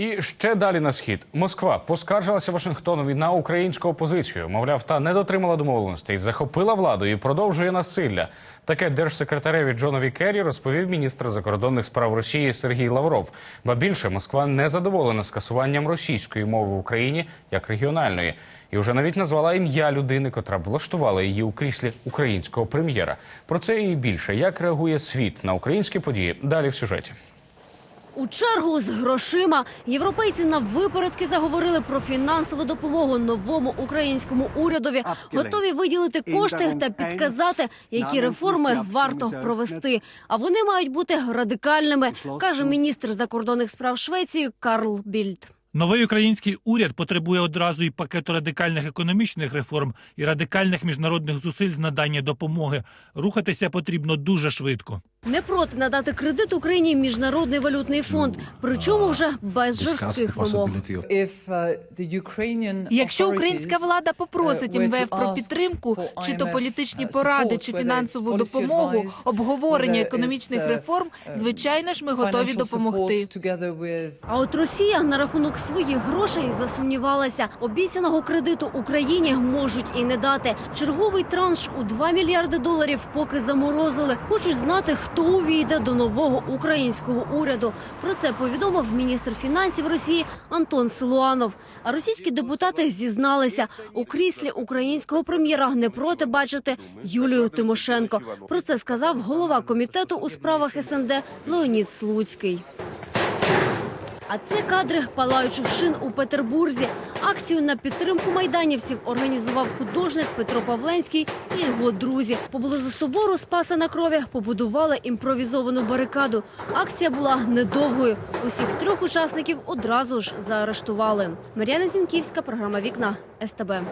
І ще далі на схід Москва поскаржилася Вашингтонові на українську опозицію. Мовляв, та не дотримала домовленостей, захопила владу і продовжує насилля. Таке держсекретареві Джонові Керрі розповів міністр закордонних справ Росії Сергій Лавров. Ба більше Москва не задоволена скасуванням російської мови в Україні як регіональної, і вже навіть назвала ім'я людини, котра б влаштувала її у кріслі українського прем'єра. Про це і більше як реагує світ на українські події. Далі в сюжеті. У чергу з грошима європейці на випередки заговорили про фінансову допомогу новому українському урядові, готові виділити кошти та підказати, які реформи варто провести. А вони мають бути радикальними, каже міністр закордонних справ Швеції Карл Більд. Новий український уряд потребує одразу і пакету радикальних економічних реформ і радикальних міжнародних зусиль з надання допомоги. Рухатися потрібно дуже швидко. Не проти надати кредит Україні міжнародний валютний фонд, причому вже без жорстких вимог. Якщо українська влада попросить uh, МВФ про підтримку, чи то політичні поради, чи фінансову допомогу, обговорення економічних реформ, звичайно ж, ми готові допомогти. А от Росія на рахунок своїх грошей засумнівалася. Обіцяного кредиту Україні можуть і не дати. Черговий транш у 2 мільярди доларів поки заморозили. Хочуть знати, хто увійде до нового українського уряду. Про це повідомив міністр фінансів Росії Антон Силуанов. А російські депутати зізналися у кріслі українського прем'єра не проти бачити Юлію Тимошенко. Про це сказав голова комітету у справах СНД Леонід Слуцький. А це кадри палаючих шин у Петербурзі. Акцію на підтримку майданівців організував художник Петро Павленський і його друзі. Поблизу собору Спаса на крові побудували імпровізовану барикаду. Акція була недовгою. Усіх трьох учасників одразу ж заарештували. Мар'яна Зінківська, програма Вікна СТБ.